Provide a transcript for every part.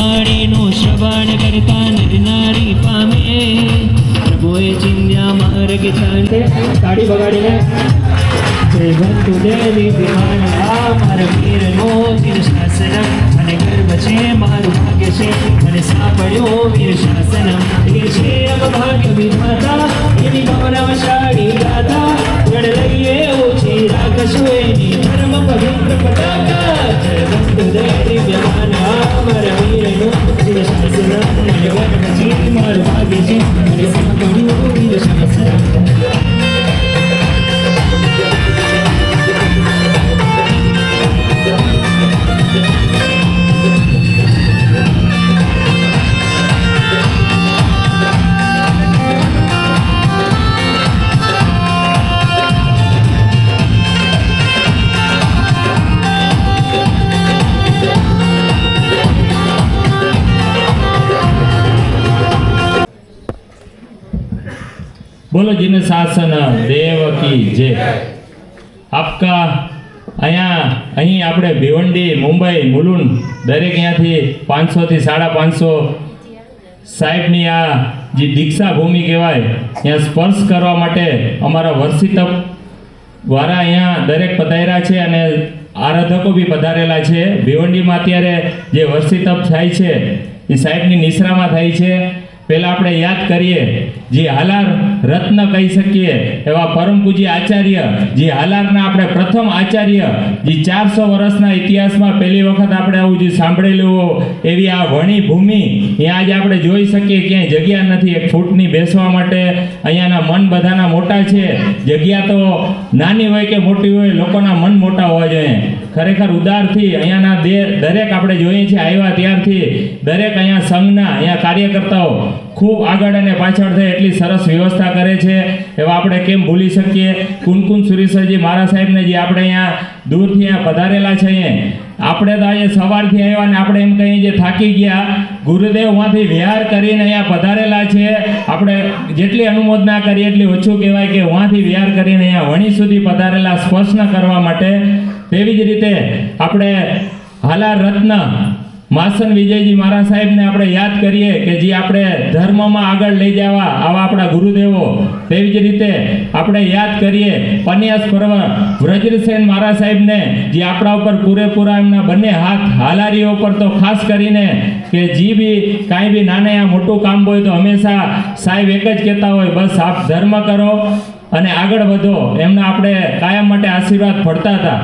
જનવાણીનું શ્રવણ કરતા નર નારી પામે. પ્રભુએ ચિંધ્યા માર્ગ ચાંદે. તાળી બગાડીને જય ભક્તુ દેવી વિમાન આ મારા વીરનો વીર શાસનમ અને ગર્વ છે મારું ભાગ્ય છે મને સાંભળ્યો વીર શાસન, એ છે અભાગ્ય વિધાતા એની ગૌરવશાળી ગાથા ગણ લઈએ ઓછી રાખશું એની ધર્મ, પવિત્ર પતાકા. દેવી વિમાન આ મારા વીરનો વીર શાસનમ અને ગર્વ છે મારું ભાગ્ય છે, મને સાંભળ્યો વીર શાસનમ બોલો જીન શાસન, દેવ કી જય. આપકા અહીંયા, અહીં આપણે ભિવંડી, મુંબઈ, મુલુન, દરેક અહીંયાથી પાંચસોથી સાડા પાંચસો સાહેબની આ જે દીક્ષા ભૂમિ કહેવાય, ત્યાં સ્પર્શ કરવા માટે અમારા વર્ષિત દ્વારા અહીંયા દરેક પધાર્યા છે અને આરાધકો બી પધારેલા છે. ભિવંડીમાં અત્યારે જે વર્ષિતપ થાય છે, એ સાહેબની નિશ્રામાં થાય છે. પહેલાં આપણે યાદ કરીએ, જે હાલાર રત્ન કહી શકીએ, એવા પરમ પૂજ્ય આચાર્ય, જે હાલારના આપણે પ્રથમ આચાર્ય, જે ચારસો વર્ષના ઇતિહાસમાં પહેલી વખત આપણે આવું જે સાંભળેલું એવી આ વણી ભૂમિ અહીંયા આજે આપણે જોઈ શકીએ, ક્યાંય જગ્યા નથી, એક ફૂટની બેસવા માટે અહીંયાના મન બધાના મોટા છે, જગ્યા તો નાની હોય કે મોટી હોય, લોકોના મન મોટા હોવા જોઈએ. ખરેખર ઉદારથી અહીંયાના દરેક આપણે જોઈએ છીએ, આવ્યા ત્યારથી દરેક અહીંયા સંઘના અહીંયા કાર્યકર્તાઓ ખૂબ આગળ અને પાછળ થઈ એટલી સરસ વ્યવસ્થા કરે છે. એવા આપણે કેમ ભૂલી શકીએ? કુનકુન સુરેશ્વરજી મારા સાહેબને જે આપણે અહીંયા દૂરથી અહીંયા પધારેલા છે અહીંયા આપણે તો અહીંયા સવારથી આવ્યા ને આપણે એમ કહીએ જે થાકી ગયા ગુરુદેવમાંથી વિહાર કરીને અહીંયા પધારેલા છે. આપણે જેટલી અનુમોદના કરીએ એટલી ઓછું કહેવાય કે વાંથી વિહાર કરીને અહીંયા વણી સુધી પધારેલા સ્પર્શ કરવા માટે તેવી જ રીતે આપણે હાલાર રત્ન માસન વિજયજી મહારાજ સાહેબને આપણે યાદ કરીએ કે જે આપણે ધર્મમાં આગળ લઈ જવા આવા આપણા ગુરુદેવો, તેવી જ રીતે આપણે યાદ કરીએ પન્યાસ પર્વ વ્રજરસેન મહારાજ સાહેબને જે આપણા ઉપર પૂરેપૂરા એમના બંને હાથ હાલારીઓ ઉપર તો ખાસ કરીને કે જે બી કાંઈ બી નાને આ મોટું કામ હોય તો હંમેશા સાહેબ એક જ કહેતા હોય, બસ આપ ધર્મ કરો અને આગળ વધો. એમના આપણે કાયમ માટે આશીર્વાદ ફળતા હતા.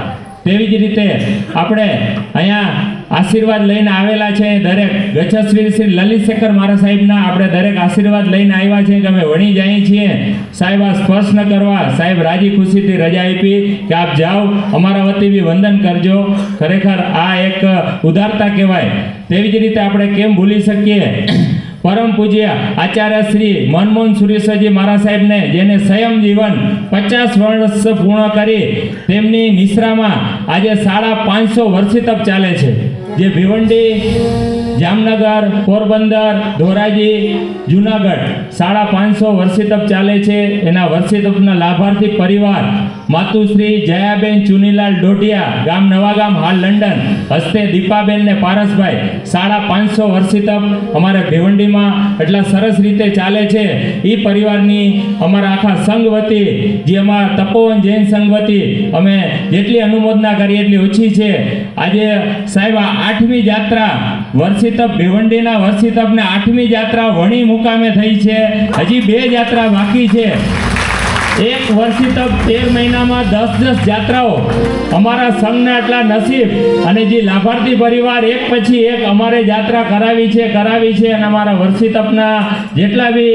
તેવી જ રીતે આપણે અહીંયા આશીર્વાદ લઈને આવેલા છે દરેક ગચ્છશ્રી શ્રી લલિતશેખર મારા સાહેબના. આપણે દરેક આશીર્વાદ લઈને આવ્યા છે કે અમે વણી જઈએ છીએ. સાહેબ, આ સ્પર્શ ન કરવા સાહેબ રાજી ખુશીથી રજા આપી કે આપ જાઓ, અમારા વતી બી વંદન કરજો. ખરેખર આ એક ઉદારતા કહેવાય. તેવી જ રીતે આપણે કેમ ભૂલી શકીએ? પરમ પૂજ્ય આચાર્ય શ્રી મનમોહન સુરેશ્વરજી મહારાજ સાહેબને, જેને સંયમ જીવન પચાસ વર્ષ પૂર્ણ કરી તેમની નિશ્રામાં આજે સાડા પાંચસો વર્ષી તપ ચાલે છે. જે ભિવંડી, જામનગર, પોરબંદર, ધોરાજી, જુનાગઢ સાડા પાંચસો વર્ષિતપ ચાલે છે. એના વર્ષિતપના લાભાર્થી પરિવાર માતુશ્રી જયાબેન ચુનીલાલ ડોટિયા ગામ નવાગામ, હાલ લંડન. હસ્તે દીપાબેન ને પારસભાઈ સાડા પાંચસો વર્ષિતપ અમારે ભિવંડીમાં એટલા સરસ રીતે ચાલે છે. એ પરિવારની અમારા આખા સંઘ વતી, જે અમારા તપોવન જૈન સંઘ વતી, અમે જેટલી અનુમોદના કરીએ એટલી ઓછી છે. આજે સાહેબ આઠમી જાત્રા વર્ષિતપ ભિવંડીના વર્ષિતપને આઠમી જાત્રા વણી મુકામે થઈ છે. હજી બે જાત્રા બાકી છે. એક વર્ષિતપ તેર મહિનામાં દસ દસ જાત્રાઓ અમારા સંઘના આટલા નસીબ અને જે લાભાર્થી પરિવાર એક પછી એક અમારે જાત્રા કરાવી છે કરાવી છે અને અમારા વર્ષી તપના જેટલા બી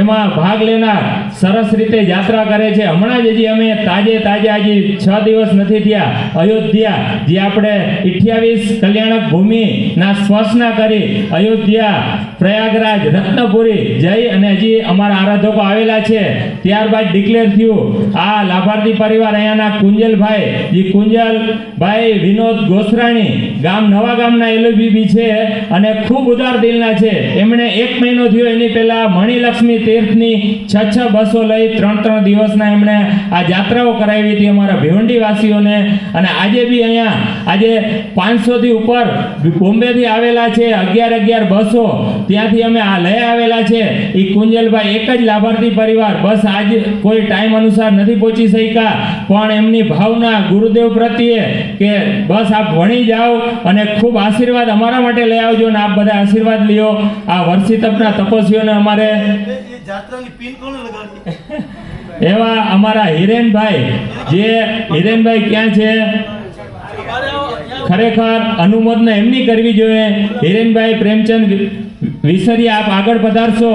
એમાં ભાગ લેનાર સરસ રીતે જાત્રા કરે છે. હમણાં જ હજી અમે તાજે તાજા હજી છ દિવસ નથી થયા, અયોધ્યા, જે આપણે અઠ્યાવીસ કલ્યાણક ભૂમિના સ્પર્શના કરી અયોધ્યા, પ્રયાગરાજ, રત્નપુરી જઈ અને હજી અમારા આરાધકો આવેલા છે. ત્યારબાદ ડિક્લેર થયું. આ લાભાર્થી પરિવાર અહીંયાના કુંજલભાઈ, જે કુંજલભાઈ વિનોદ ગોસરાણી, ગામ નવા ગામના એલબીબી છે અને ખૂબ ઉદાર દિલના છે. એમણે એક મહિનો થયો એની પહેલાં મણિલક્ષ્મી તીર્થની છ છ બસો લઈ ત્રણ ત્રણ દિવસના એમણે આ જાત્રાઓ કરાવી હતી અમારા ભિવંડીવાસીઓને. અને આજે બી અહીંયા આજે પાંચસો થી ઉપર બોમ્બેથી આવેલા છે, અગિયાર અગિયાર બસો. ત્યાંથી અમે આ લઈ આવેલા છે. એ કુંજલભાઈ એક જ લાભાર્થી પરિવાર. બસ આજ કોઈ ટાઈમ અનુસાર નથી પહોંચી શક્યા. પણ એમની ભાવના ગુરુદેવ પ્રત્યે કે બસ આપ ભણી જાઓ અને ખૂબ આશીર્વાદ અમારા માટે લઈ આવજો અને આપ બધા આશીર્વાદ લ્યો. આ વર્ષી તપના તપસ્વીઓને અમારે એવા અમારા હિરેનભાઈ જે હિરેનભાઈ ક્યાં છે? ખરેખર અનુમોદના એમની કરવી જોઈએ. હિરેનભાઈ પ્રેમચંદ વિ- વિસરિયા આપ આગળ પધારશો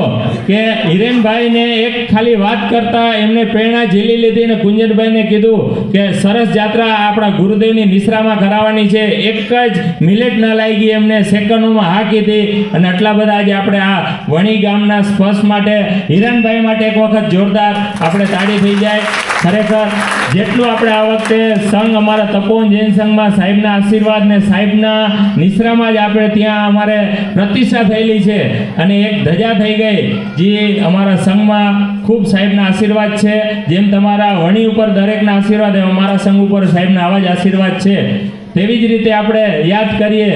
કે હિરેનભાઈને એક ખાલી વાત કરતા એમને પ્રેરણા ઝીલી લીધી અને કુંજનભાઈને કીધું કે સરસ જાત્રા આપણા ગુરુદેવની નિશ્રામાં કરાવવાની છે. એક જ મિલેટ ના લાગી એમને સેકન્ડોમાં હા કીધી અને આટલા બધા આજે આપણે આ વણી ગામના સ્પર્શ માટે હિરણભાઈ માટે એક વખત જોરદાર આપણે તાળી થઈ જાય. ખરેખર જેટલું આપણે આ વખતે સંઘ અમારા તપોવન જૈન સંઘમાં સાહેબના આશીર્વાદ ને સાહેબના નિશ્રામાં જ આપણે ત્યાં અમારે પ્રતિષ્ઠા થયેલી છે. અને એક ધજા થઈ ગઈ, જે અમારા સંઘમાં ખૂબ સાહેબના આશીર્વાદ છે. જેમ તમારા વણી ઉપર દરેકના આશીર્વાદ એમ અમારા સંઘ ઉપર સાહેબના આવા જ આશીર્વાદ છે. તેવી જ રીતે આપણે યાદ કરીએ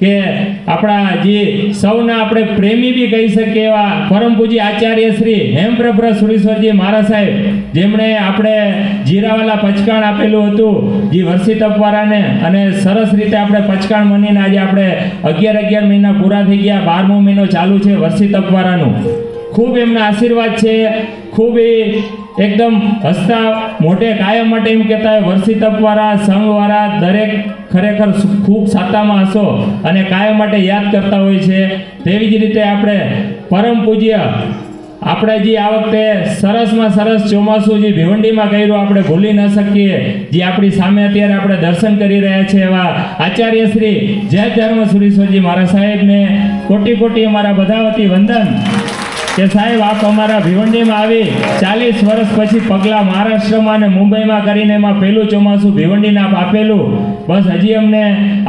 કે આપણા જે સૌના આપણે પ્રેમી બી કહી શકીએ એવા પરમ પૂજી આચાર્ય શ્રી હેમપ્રભ્ર સુરેશ્વરજી મહારાજ સાહેબ, જેમણે આપણે જીરાવાલા પચકાણ આપેલું હતું, જે વર્ષી તપવારાને અને સરસ રીતે આપણે પચકાણ મનીને આજે આપણે અગિયાર અગિયાર મહિના પૂરા થઈ ગયા, બારમો મહિનો ચાલુ છે વર્ષી તપવારાનું. ખૂબ એમના આશીર્વાદ છે, ખૂબ એ એકદમ હસતા મોટે કાયમ માટે એમ કહેતા હોય વર્ષી તપવાળા સંઘવાળા દરેક ખરેખર ખૂબ સાતામાં હશો અને કાયમ માટે યાદ કરતા હોય છે. તેવી જ રીતે આપણે પરમ પૂજ્ય, આપણે જે આ વખતે સરસમાં સરસ ચોમાસું જે ભિવંડીમાં કર્યું, આપણે ભૂલી ન શકીએ. જે આપણી સામે અત્યારે આપણે દર્શન કરી રહ્યા છે એવા આચાર્ય શ્રી જય ધર્મ સુરેશ્વરજી મારા સાહેબને કોટી કોટી અમારા બધા વતી વંદન. કે સાહેબ, આપ અમારા ભિવંડીમાં આવી ચાલીસ વર્ષ પછી પગલાં મહારાષ્ટ્રમાં અને મુંબઈમાં કરીને એમાં પહેલું ચોમાસું ભિવંડીને આપ આપેલું. બસ હજી અમને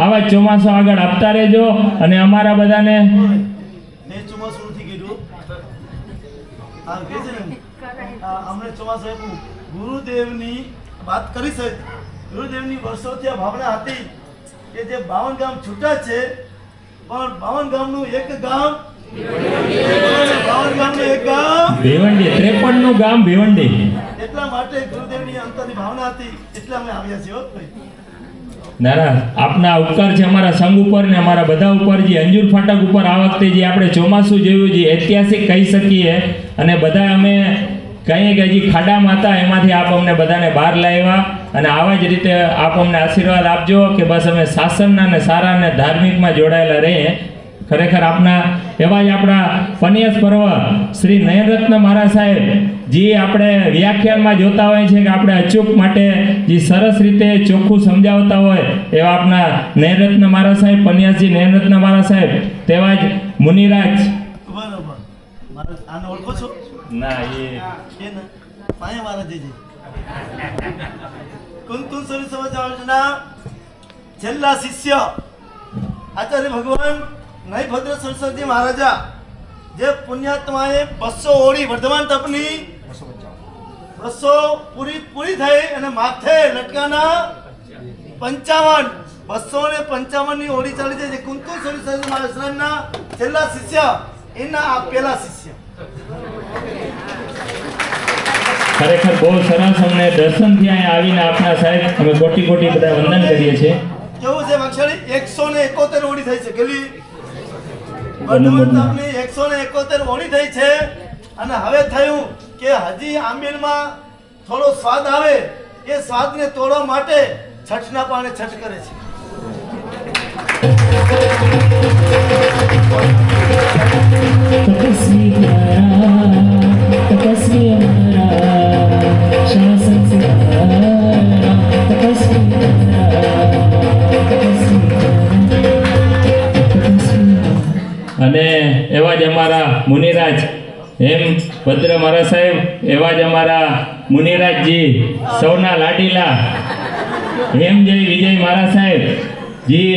આવા ચોમાસું આગળ આપતા રહેજો અને અમારા બધાને ગુરુદેવની વાત કરી છે. ગુરુદેવની વર્ષોથી આ ભાવના હતી કે જે બાવન ગામ છૂટા છે, પણ બાવન ગામનું એક ગામ ભિવંડી ત્રેપનનું ગામ ભેવંડી. એટલા માટે ગુરુદેવની અંતરની ભાવના હતી એટલે અમે આવ્યા છીએ હો આપના ઉપકાર છે અમારા સંઘ ઉપર ને અમારા બધા ઉપર જે અંજુર ફાટક ઉપર આ વખતે જે આપણે ચોમાસું જોયું જે ઐતિહાસિક કહી શકીએ અને બધા અમે કહીએ કે હજી ખાડામાં હતા એમાંથી આપ અમને બધાને બહાર લાવ્યા અને આવા જ રીતે આપ અમને આશીર્વાદ આપજો કે બસ અમે શાસનના ને સારા ને ધાર્મિકમાં જોડાયેલા રહીએ. ખરેખર આપના એવા જ આપણા પનિયસ પર્વ શ્રી નયનરત્ન મહારાજ સાહેબ જે આપણે વ્યાખ્યાનમાં જોતા હોય છે કે આપણે અચૂક માટે જે સરસ રીતે ચોખ્ખું સમજાવતા હોય એવા આપણા નયનરત્ન મહારાજ સાહેબ ફનિયાસજી નયનરત્ન મહારાજ સાહેબ તેવા જ મુનિરાજ. ના એ છેલ્લા શિષ્ય આચાર્ય ભગવાન નય ભદ્ર સરસ્વતી મહારાજા જે પુણ્યાત્માએ બસો ઓળી વર્ધમાન તપની બસો પૂરી પૂરી થઈ અને માથે લટકાના પંચાવન બસો ને પંચાવનની ઓળી ચાલી છે. જે કુંતુ સરી મહારાજના છેલ્લા શિષ્ય એના આ પેલા શિષ્ય. ખરેખર બહુ સરસ અમને દર્શનથી અહીંયા આવીને આપના સાહેબ. અમે કોટી કોટી બધા વંદન કરીએ છીએ. કેવું છે વાક્ષાળી એકસો ને એકોતેર ઓળી થઈ છે. કેટલી? એકસો ને એકોતેર ઓળી થઈ છે. અને હવે થયું કે હજી આંબીલમાં થોડો સ્વાદ આવે એ સ્વાદને તોડવા માટે છઠના પાણે છઠ કરે છે. મુનિરાજ. એમ ભદ્ર મારા સાહેબ, એવા જ અમારા મુનિરાજજી, સૌના લાડીલા. હેમજય વિજય મારા સાહેબ. જી,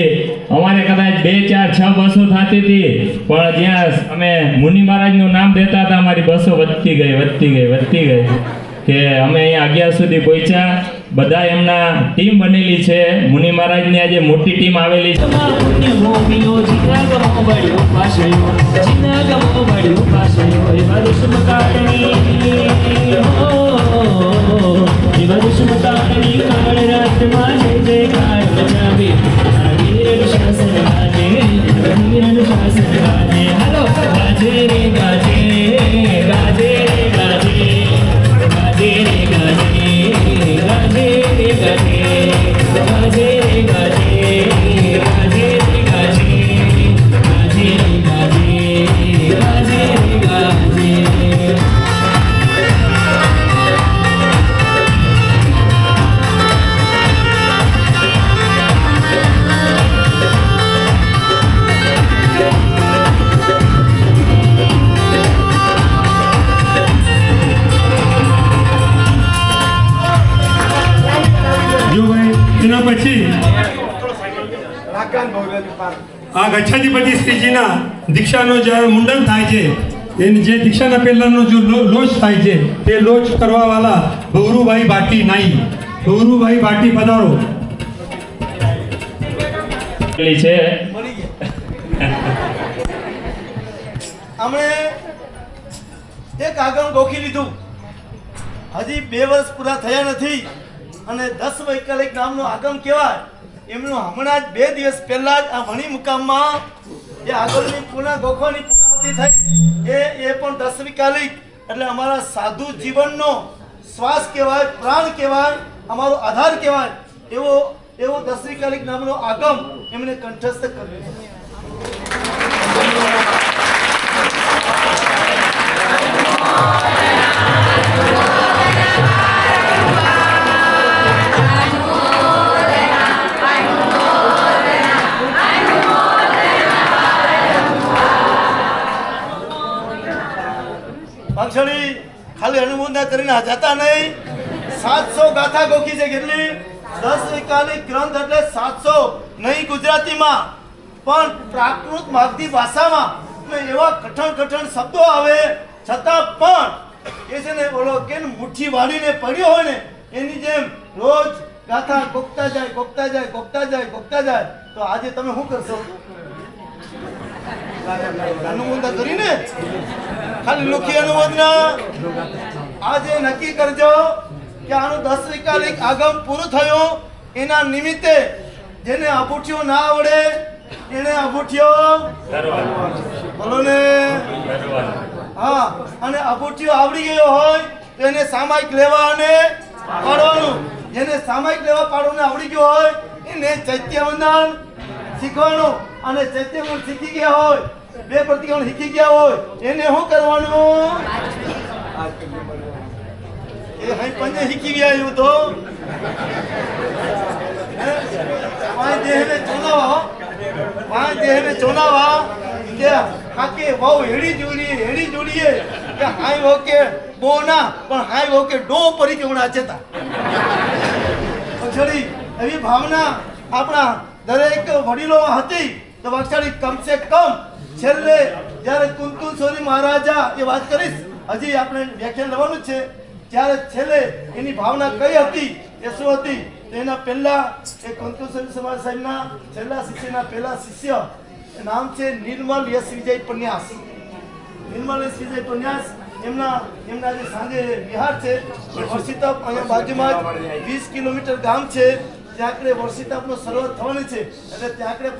અમારે કદાચ બે, ચાર, છ બસો થતી હતી, પણ જ્યાં અમે મુનિ મહારાજનું નામ દેતા હતા, અમારી બસો વધતી ગઈ વધતી ગઈ વધતી ગઈ. કે અમે અહીંયા અગિયાર સુધી પહોંચ્યા. બધા એમના ટીમ બનેલી છે મુનિ મહારાજની આજે મોટી ટીમ આવેલી છે દીક્ષાનો જ્યારે મુંડન થાય છે એને જે દીક્ષાના પહેલાંનો જો લોચ થાય છે તે લોચ કરવાવાળા ગૌરુભાઈ ભાટી નાઈ. ગૌરુભાઈ ભાટી પધારો. છે. અમે એક આગમ ગોખી લીધું. હજી બે વર્ષ પૂરા થયા નથી અને દસ વૈકલ્પિક નામનો આગમ કહેવાય. એમનું હમણાં જ બે દિવસ પહેલા જ આ વણી મુકામમાં એ આગળની પુના ગોખવાની પુનાવતી થઈ. એ એ પણ દસ વિકાલિક એટલે અમારા સાધુ જીવનનો શ્વાસ કહેવાય, પ્રાણ કહેવાય, અમારો આધાર કહેવાય. એવો એવો દસ વિકાલિક નામનો આગમ એમણે કંઠસ્થ કર્યો. પાછળી ખાલી અનુમોદના કરીને જતા નહીં. સાતસો ગાથા ગોખી છે કેટલી? દસ એકાલી ગ્રંથ એટલે સાતસો. નહીં ગુજરાતીમાં, પણ પ્રાકૃત માગધી ભાષામાં. એવા કઠણ કઠણ શબ્દો આવે. છતાં પણ, એ છે ને બોલો કે મુઠ્ઠી વાળીને પડ્યો હોય ને, એની જેમ રોજ ગાથા ગોખતા જાય ગોખતા જાય ગોખતા જાય ગોખતા જાય. તો આજે તમે શું કરશો? અનુમોદના કરીને ખાલી લુખી અનુમોદના આજે નક્કી કરજો કે આનું દસ વિકાલિક આગમ પૂરું થયું એના નિમિત્તે જેને અભૂઠિયો ના આવડે એને અભૂઠિયો બોલો ને? હા, અને અભૂઠિયો આવડી ગયો હોય તો એને સામાયિક લેવા અને પાડવાનું. જેને સામાયિક લેવા પાડવાનું આવડી ગયું હોય એને ચૈત્ય વંદન શીખવાનું. અને ચૈત્યવંદન શીખી ગયા હોય? બે પ્રતિકોણ શીખી ગયા હોય? એને શું કરવાનું? એ હઈ પંજે શીખી ગયા એવું તો? પાંચ દેહને ચોનાવા હો. પાંચ દેહને ચોલાવા કે હાકે વહુ હેડી જોડીએ હેડી જોડીએ કે હાય વહુ બો ના, પણ હાય વહુ ડો પરી કેવડા તા વક્ષાળી એવી ભાવના આપણા દરેક વડીલોમાં હતી તો વાક્ષાળી કમસે કમ છેલ્લે જ્યારે કુંતુલ સોરી મહારાજા એ વાત કરીશ, હજી આપણે વ્યાખ્યાન લેવાનું છે, ત્યારે છેલ્લે એની ભાવના કઈ હતી, એ શું હતી તેના પહેલા એ કુંતુલ સોરી સમાજ સાહેબના છેલ્લા શિષ્યના પહેલા શિષ્ય નામ છે નિર્મલ યશ વિજય પન્યાસ. નિર્મલ યશ વિજય પન્યાસ, એમના એમના જે સાંજે વિહાર છે, એ અહીંયા બાજુમાં જ વીસ કિલોમીટર ગામ છે ત્યાં આગળ વર્ષિતપનો શરૂઆત થવાની છે એટલે ત્યાં આગળ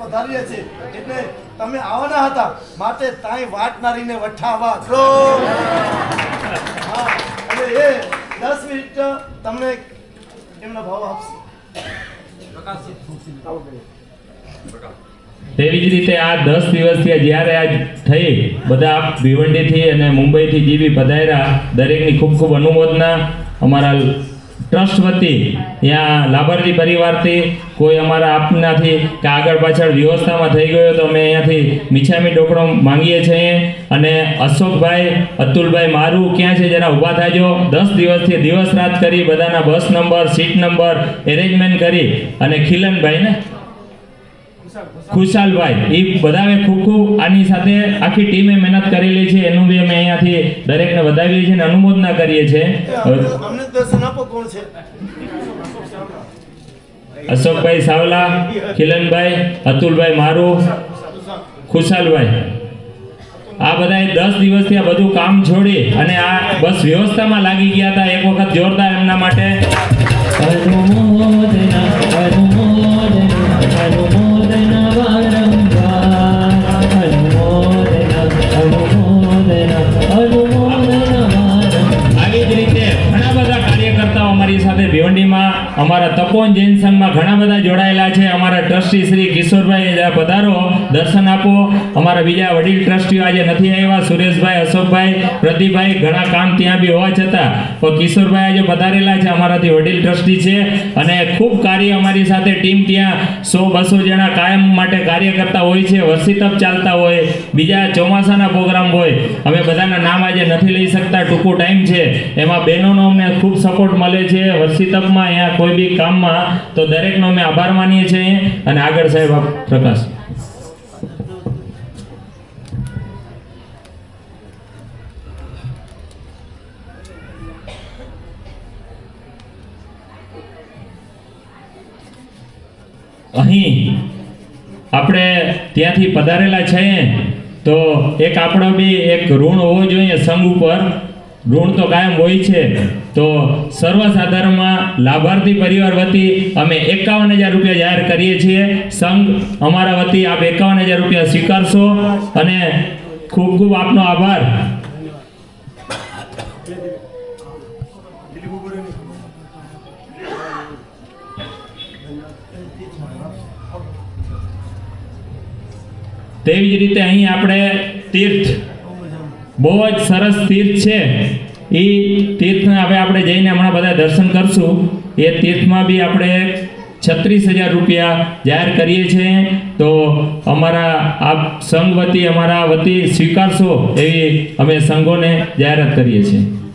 છે એટલે તમે આવવાના હતા માટે તાંય વાટનારીને વઠાવા. ખરો હા એટલે એ દસ મિનિટ તમને એમના ભાવ આપશે. તેવી જ રીતે આ દસ દિવસથી જ્યારે આજ થઈ બધા ભિવંડીથી અને મુંબઈથી જે બી પધાર્યા દરેકની ખૂબ ખૂબ અનુમોદના. અમારા ટ્રસ્ટ વતી ત્યાં લાભાર્થી પરિવારથી કોઈ અમારા આપનાથી કે આગળ પાછળ વ્યવસ્થામાં થઈ ગયો તો અમે અહીંયાથી મીછામી ઢોકળો માંગીએ છીએ. અને અશોકભાઈ, અતુલભાઈ મારું ક્યાં છે? જરા ઊભા થાજો. દસ દિવસથી દિવસ રાત કરી, બધાના bus number, seat number arrangement કરી. અને ખીલનભાઈ ને ખુશાલભાઈ એ બધાએ ખૂબ ખૂબ આની સાથે આખી ટીમે મહેનત કરેલી છે. એનું બી અમે અહીંયાથી દરેકને વધાવીએ છીએ અને અનુમોદના કરીએ છીએ. અશોકભાઈ સાવલા ખિલનભાઈ અતુલભાઈ મારું ખુશાલભાઈ. આ બધાએ દસ દિવસથી આ બધું કામ છોડી અને આ બસ વ્યવસ્થામાં લાગી ગયા હતા. એક વખત જોરદાર એમના માટે. અમારા તપોન જૈન સંઘમાં ઘણા બધા જોડાયેલા છે. અમારા ટ્રસ્ટી શ્રી કિશોરભાઈ પધારો, દર્શન આપો. અમારા બીજા વડીલ ટ્રસ્ટીઓ આજે નથી આવ્યા. સુરેશભાઈ, અશોકભાઈ, પ્રદીપભાઈ, ઘણા કામ ત્યાં બી હોવા છતાં પણ કિશોરભાઈ આજે પધારેલા છે. અમારાથી વડીલ ટ્રસ્ટી છે અને ખૂબ કાર્ય અમારી સાથે ટીમ ત્યાં સો બસો જણા કાયમ માટે કાર્ય કરતા હોય છે. વર્ષિતપ ચાલતા હોય, બીજા ચોમાસાના પ્રોગ્રામ હોય. અમે બધાના નામ આજે નથી લઈ શકતા. ટૂંકો ટાઈમ છે. એમાં બહેનોનો અમને ખૂબ સપોર્ટ મળે છે. વર્ષિતપમાં અહીંયા કોઈ બી કામમાં તો દરેકનો અમે આભાર માનીએ છીએ અને આગળ સાહેબ પ્રકાશ. અહીં આપણે ત્યાંથી પધારેલા છીએ તો એક આપણો બી એક ઋણ હોવો જોઈએ સંઘ ઉપર. ઋણ તો કાયમ હોય છે. તો સર્વસાધારણમાં લાભાર્થી પરિવાર વતી અમે એકાવન હજાર રૂપિયા જાહેર કરીએ છીએ. સંઘ અમારા વતી આપ એકાવન હજાર રૂપિયા સ્વીકારશો અને ખૂબ ખૂબ આપનો આભાર. તેવી જ રીતે અહીં આપણે તીર્થ બહુ જ સરસ તીર્થ છે. એ તીર્થને હવે આપણે જઈને હમણાં બધા દર્શન કરશું. એ તીર્થમાં બી આપણે છત્રીસ હજાર રૂપિયા જાહેર કરીએ છીએ. તો અમારા આપ સંઘ વતી, અમારા વતી સ્વીકારશો એવી અમે સંઘોને જાહેરાત કરીએ છીએ.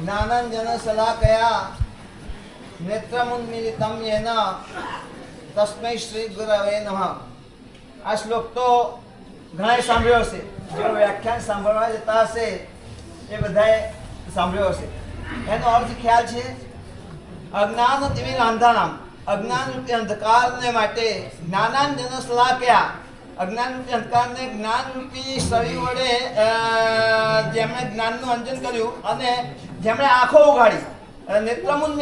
જ્ઞાનાંજન શલાકયા નેત્રમુન્મિલિતમ યેન તસ્મૈ શ્રી ગુરવે નમઃ. આ શ્લોક તો ઘણાએ સાંભળ્યો હશે. જેઓ વ્યાખ્યાન સાંભળવા જતા હશે એ બધાએ સાંભળ્યો હશે. એનો અર્થ ખ્યાલ છે? અજ્ઞાન તેવી અંધાણામ અજ્ઞાન રૂપી અંધકારને માટે જ્ઞાનાંજન કયા? અજ્ઞાન રૂપી અંધકારને જ્ઞાન રૂપી શરીર વડે જેમણે જ્ઞાનનું અંજન કર્યું અને જેમણે આંખો ઉગાડી. અને નેત્રમુન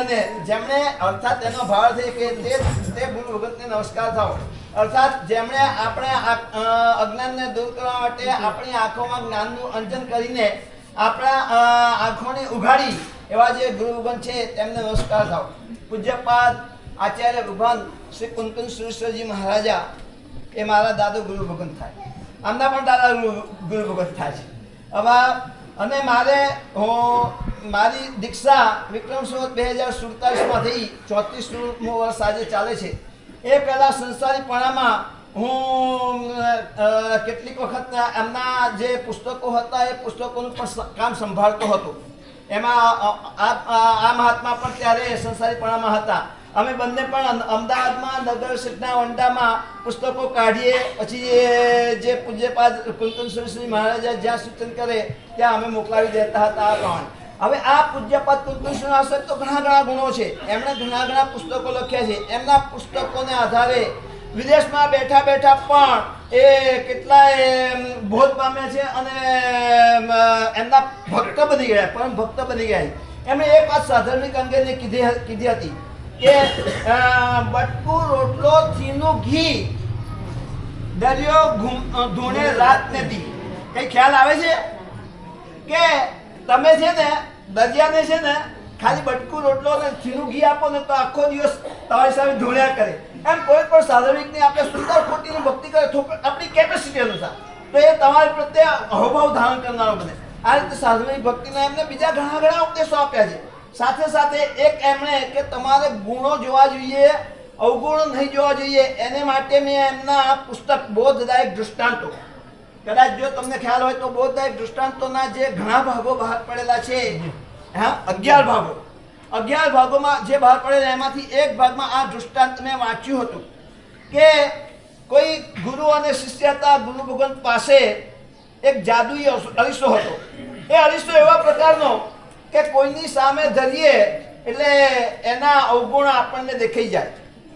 અને જેમણે, અર્થાત એનો ભાવ છે કે તે તે ગુરુ ભગતને નમસ્કાર થાવ. અર્થાત જેમણે આપણે અજ્ઞાનને દૂર કરવા માટે આપણી આંખોમાં જ્ઞાનનું અંજન કરીને આપણા આંખોને ઉઘાડી એવા જે ગુરુ ભગવાન છે તેમને નમસ્કાર થાવ. પૂજ્યપાદ આચાર્ય ભગવાન શ્રી કુંકુન સુરેશ્વરજી મહારાજા, એ મારા દાદુ ગુરુ ભગવાન થાય. આમના પણ દાદા ગુરુ ભગત થાય છે. હવે અને મારે મારી દીક્ષા વિક્રમ સંવત બે હજાર સુડતાલીસમાં થઈ ચોત્રીસમો વર્ષ આજે ચાલે છે. એ પહેલાં સંસારીપણામાં હું કેટલીક વખત એમના જે પુસ્તકો હતા, એ પુસ્તકોનું પણ કામ સંભાળતો હતો. એમાં આ મહાત્મા પણ ત્યારે સંસારીપણામાં હતા. અમે બંને પણ અમદાવાદમાં, નગર સિટના વંડામાં પુસ્તકો કાઢીએ, પછી જે પૂજ્યપાદ કુંતન શ્રી મહારાજા જ્યાં સૂચન કરે, ત્યાં અમે મોકલાવી દેતા હતા પ્રમાણે હવે આ પૂજ્યપાદ કુંતન શ્રી તો ઘણા ઘણા ગુણો છે. એમણે ઘણા ઘણા પુસ્તકો લખ્યા છે. એમના પુસ્તકોને આધારે વિદેશમાં બેઠા બેઠા પણ એ કેટલાય બોધ પામ્યા છે અને એમના ભક્ત બની ગયા, પરમ ભક્ત બની ગયા એમણે એક વાત સાધારણિક અંગેની કીધી કીધી હતી. કે બટકું, રોટલો થીનું ઘી. દરિયો ધૂણે રાત નથી કઈ ખ્યાલ આવે છે? કે તમે છે ને, દરિયાને છે ને, ખાલી બટકું, રોટલો અને ચીનું ઘી આપો ને તો આખો દિવસ તમારી સામે ધોળ્યા કરે. એમ કોઈ પણ સાધવિકની આપણે સુંદર ખોટીની ભક્તિ કરે આપણી કેપેસિટી અનુસાર. તો એ તમારી પ્રત્યે અહોભાવ ધારણ કરનારો બને. આ રીતે સાધવિક ભક્તિના એમને બીજા ઘણા ઘણા ઉપદેશો આપ્યા છે. સાથે સાથે એક એમણે કે તમારે ગુણો જોવા જોઈએ, અવગુણો નહીં જોવા જોઈએ, એને માટે મેં એમના પુસ્તક બોધદાયક દૃષ્ટાંતો. કદાચ જો તમને ખ્યાલ હોય તો બોધદાયક દૃષ્ટાંતોના જે ઘણા ભાગો બહાર પડેલા છે, હા, અગિયાર ભાગો. અગિયાર ભાગોમાં જે બહાર પડેલા, એમાંથી એક ભાગમાં આ દૃષ્ટાંત મેં વાંચ્યું હતું કે કોઈ ગુરુ અને શિષ્ય હતા ગુરુ ભગવાન પાસે એક જાદુઈ અરીસો હતો. એ અરીસો એવા પ્રકારનો કે કોઈની સામે ધરીએ એટલે એના અવગુણ આપણને દેખાઈ જાય.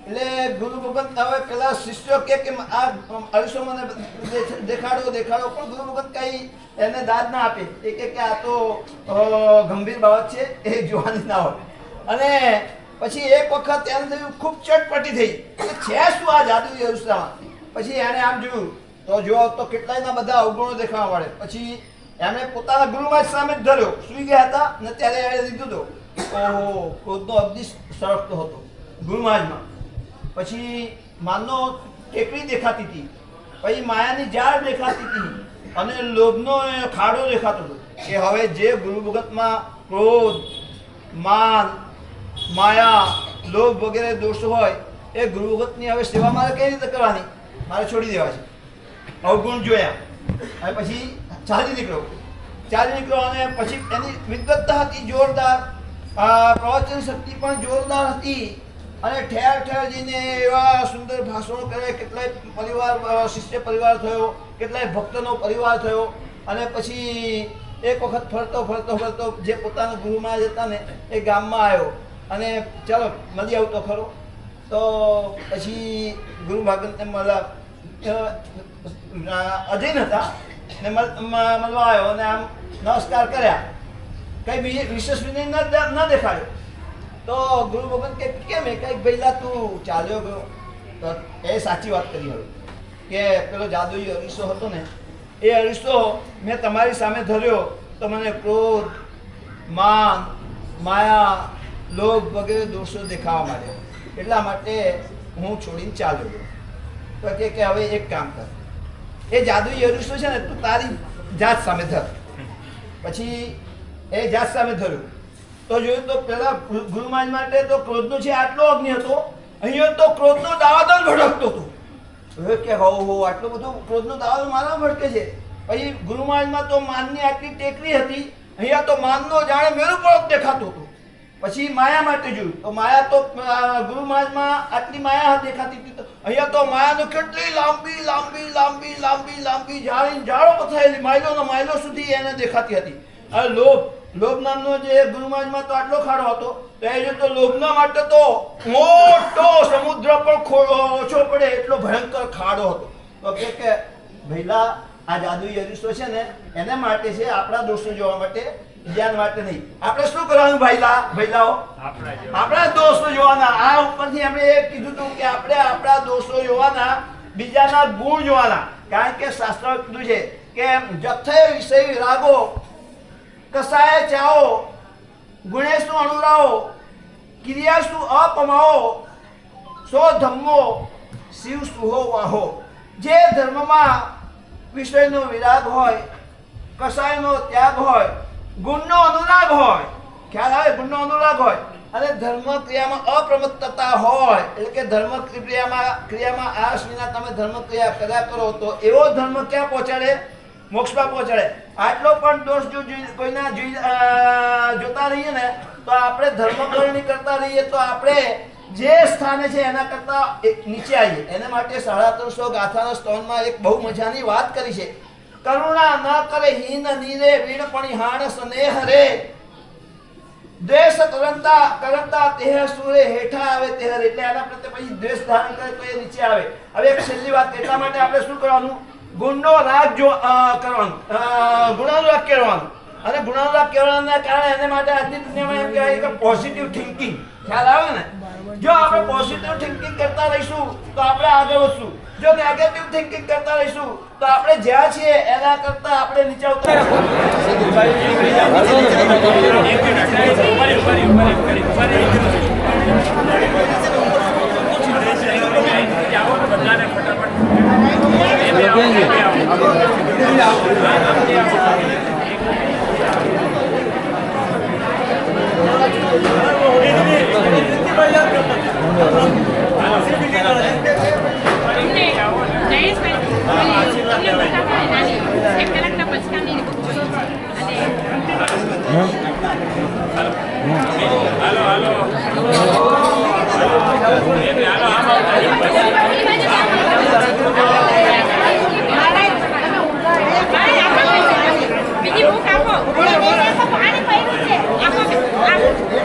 એટલે ગુરુ ભગવંત હવે પેલા શિષ્યો કે કે આ અરીસો મને દેખાડો દેખાડો, પણ ગુરુ ભગવંત કઈ એને દાદ ના આપે. એ કે કે આ તો ગંભીર બાબત છે, એ જોવાની ના હોય. અને પછી એક વખત એને થયું, ખૂબ ચટપટી થઈ. છે શું આ જાદુ અરીસામાં? પછી એને આમ જોયું. તો જો તો કેટલાયના બધા અવગુણો દેખાવા મળે. પછી એમણે પોતાના ગુરુમાં સામે જ ધર્યો. સુઈ ગયા હતા ને ત્યારે એણે લીધું તો ઓહો, ક્રોધનો અબજી સળગતો હતો ગુરુમાજમાં પછી માનનો ટેકરી દેખાતી હતી. પછી માયાની જાળ દેખાતી હતી અને લોભનો ખાડો દેખાતો હતો કે હવે જે ગુરુ ભગતમાં ક્રોધ, માન, માયા, લોભ વગેરે દોષો હોય, એ ગુરુ હવે સેવા મારે કઈ રીતે કરવાની? મારે છોડી દેવા છે. અવગુણ જોયા. અને પછી ચાલી નીકળ્યો ચાલી નીકળ્યો અને પછી એની વિદવત્તા હતી જોરદાર. પ્રવચન શક્તિ પણ જોરદાર હતી. અને ઠેર ઠેર જઈને એવા સુંદર ભાષણો કરે કેટલાય પરિવાર શિષ્ય પરિવાર થયો કેટલાય ભક્તનો પરિવાર થયો. અને પછી એક વખત ફરતો ફરતો ફરતો જે પોતાના ગુરુમાં જતા ને એ ગામમાં આવ્યો. અને ચાલો મળી આવતો ખરો. તો પછી ગુરુ ભાગવતને મળ્યા અ, હતા. ને મળવા આવ્યો અને આમ નમસ્કાર કર્યા. કઈ બીજી વિશેષ વિનય ન ન દેખાડ્યો તો ગુરુ ભગવાન કે, કેમ એ? કંઈક પહેલા તું ચાલ્યો ગયો. તો એ સાચી વાત કરી હવે. કે પેલો જાદુઈ અરીસો હતો ને, એ અરીસો મેં તમારી સામે ધર્યો તો મને ક્રોધ, માન, માયા, લોભ વગેરે દોષો દેખાવા માંડ્યો. એટલા માટે હું છોડીને ચાલ્યો ગયો. તો કે હવે એક કામ કર. એ જાદુઈ અરીસો છે ને, તું તારી જાત સામે ધર. પછી એ જાત સામે ધર્યું. તો જોયું તો પેલા ગુ- ગુરુમાન માટે તો ક્રોધનો છે આટલો અગ્નિ હતો, અહીંયા તો ક્રોધનો દાવાદળ ભડકતો હતો. હવે કે હો હો, આટલું બધું ક્રોધનો દાવાદળ મારા ભડકે છે. પછી ગુરુમાનમાં તો માનની આટલી ટેકરી હતી, અહીંયા તો માનનો જાણે મેરું પર્વત દેખાતો હતો. પછી માયા માટે જોયું. તો માયા તો ગુરુ ગુરુમાનમાં આટલી માયા દેખાતી હતી અહીંયા તો માયાનો કેટલી લાંબી લાંબી લાંબી લાંબી લાંબી જાળી જાળો પથરાયેલી માઇલોનો માઇલો સુધી એને દેખાતી હતી. અને લોભ લોભ નામનો જે ગુરુમાજમાં તો આટલો ખાડો હતો, તો એ જો તો લોભના માટે તો મોટો સમુદ્ર પણ ઓછો પડે એટલો ભયંકર ખાડો હતો. તો કે કે, ભઈલા, આ જાદુઈ અરીસો છે ને, એને માટે છે આપણા દોષો જોવા માટે બીજાના માટે નહીં. આપણે શું કરવાનું ભાઈલા? ભાઈલાઓ આપણા દોષો જોવાના. આ ઉપરથી આપણે એ કીધું હતું કે આપણે આપણા દોષો જોવાના બીજાના ગુણ જોવાના. કારણ કે શાસ્ત્ર કીધું છે કે જથ્થે વિષય રાગો કસાય ચાઓ ગુણેશનું અનુરાવો ક્રિયાશું અપમાઓ સો ધમ્મો શિવ સુહો વાહો. જે ધર્મમાં વિષયનો વિરાગ હોય કસાયનો ત્યાગ હોય ગુણનો અનુરાગ હોય. ખ્યાલ આવે? ગુણનો અનુરાગ હોય. અને ધર્મ ક્રિયામાં અપ્રમત્તતા હોય, એટલે કે ધર્મ ક્રિયામાં ક્રિયામાં આશ વિના તમે ધર્મ ક્રિયા કર્યા કરો તો એવો ધર્મ ક્યાં પહોંચાડે? મોક્ષમાં પહોંચાડે. આટલો પણ દોષ જો કોઈના જોતા રહીએ ને, તો આપણે ધર્મકરણી કરતા રહીએ તો આપણે જે સ્થાને છે એના કરતા નીચે આવીએ. એના માટે સાડા ત્રણસો ગાથાના સ્ટોનમાં એક બહુ મજાની વાત કરી છે. કરુણા ન કરે હીન નીરે વીણ પણ હાણ સ્નેહ રે. દ્વેષ કરંતા કરંતા તેહ સુરે હેઠા આવે તેહ એટલે આના પ્રત્યે પછી દ્વેષ ધારણ કરે તો એ નીચે આવે. હવે એક છેલ્લી વાત એટલા માટે આપણે શું કરવાનું? ગુણનો રાગ જો કરવાનું. અ, ગુણાનુરાગ કેળવાનું. અને ગુણાનુરાગ કેળવાના કારણે એને માટે આજની દુનિયામાં એમ કહેવાય કે પોઝિટિવ થિંકિંગ ખ્યાલ આવે ને? જો આપણે પોઝિટિવ થિંકિંગ કરતા રહીશું, તો આપણે આગળ વધશું. જો નેગેટિવ થિંકિંગ કરતા રહીશું, તો આપણે જ્યાં છીએ, એના કરતા આપણે નીચે ઉતરી એક કલાકના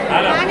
Alors.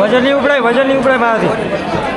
વજન નહીં ઉપડાય વજન નહીં ઉપડાય મારાથી.